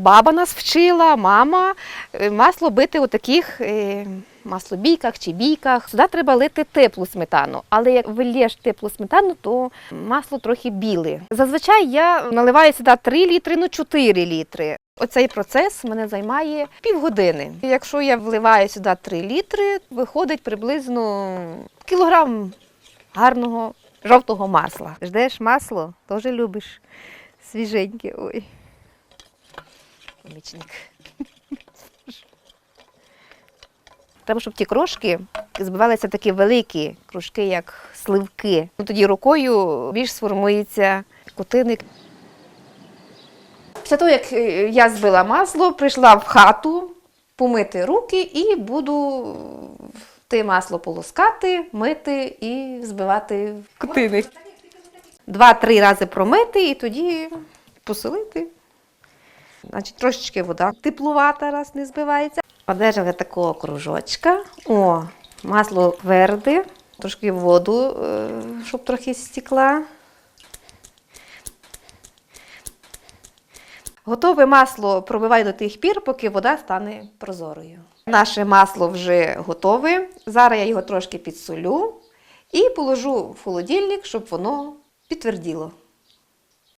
Баба нас вчила, мама е, масло бити у таких е, маслобійках чи бійках. Сюди треба лити теплу сметану. Але як вилєш теплу сметану, то масло трохи біле. Зазвичай я наливаю сюди 3 літри, ну 4 літри. Оцей процес мене займає півгодини. Якщо я вливаю сюди 3 літри, виходить приблизно кілограм гарного жовтого масла. Ждеш масло, теж любиш свіженьке. Ой. Помічник. Треба, щоб ті крошки збивалися такі великі кружки, як сливки. Ну, Тоді рукою більш сформується кутиник. Після того, як е, я збила масло, прийшла в хату помити руки і буду те масло полоскати, мити і збивати в кутиник. Два-три рази промити і тоді посолити. Значить, трошечки вода теплувата, раз не збивається. Одержали такого кружочка. О, масло тверде, трошки воду, е, щоб трохи стекла. Готове масло пробиваю до тих пір, поки вода стане прозорою. Наше масло вже готове. Зараз я його трошки підсолю і положу в холодильник, щоб воно підтверділо.